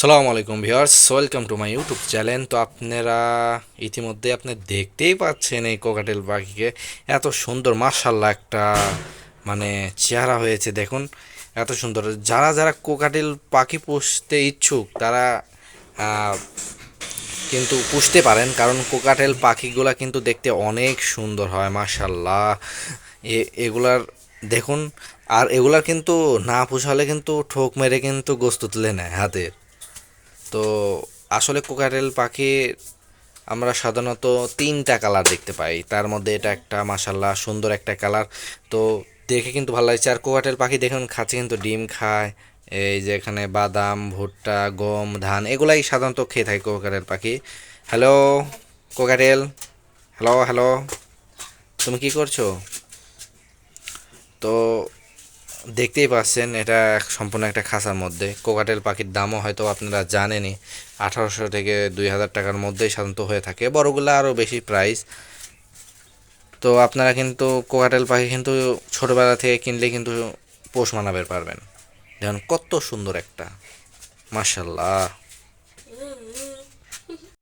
সালামু আলাইকুম viewers, welcome to my YouTube channel. তো আপনারা ইতিমধ্যে আপনি দেখতেই পাচ্ছেন এই কোকাটেল পাখিকে। এত সুন্দর মার্শাল্লাহ একটা মানে চেহারা হয়েছে, দেখুন। এত সুন্দর। যারা যারা কোকাটেল পাখি পুষতে ইচ্ছুক, তারা কিন্তু পুষতে পারেন। কারণ কোকাটেল পাখিগুলা কিন্তু দেখতে অনেক সুন্দর হয় মার্শাল্লাহ এগুলার, দেখুন, আর এগুলার কিন্তু না পুষালে কিন্তু ঠোক মেরে কিন্তু গোস্ত তুলে নেয় হাতের তো আসলে কোকাটেল পাখি আমরা সাধারণত তিনটা কালার দেখতে পাই। তার মধ্যে এটা একটা মাসাল্লাহ সুন্দর একটা কালার। তো দেখে কিন্তু ভালো লাগছে। আর কোকাটেল পাখি দেখুন, খাচ্ছে কিন্তু ডিম খায়, এই যে এখানে বাদাম, ভুট্টা, গম, ধান, এগুলাই সাধারণত খেয়ে থাকে কোকাটেল পাখি। হ্যালো কোকাটেল হ্যালো হ্যালো, তুমি কি করছ? তো দেখতেই পাচ্ছেন, এটা সম্পূর্ণ একটা খাঁচার মধ্যে। কোকাটেল পাখির দামও হয়তো আপনারা জানেনই, আঠারোশো থেকে দুই হাজার টাকার মধ্যেই সাধারণত হয়ে থাকে। বড়গুলো আরও বেশি প্রাইস তো আপনারা কিন্তু কোকাটেল পাখি কিন্তু ছোটোবেলা থেকে কিনলে কিন্তু পোষ মানাবে পারবেন। যেমন কত সুন্দর একটা। মার্শাল্লাহ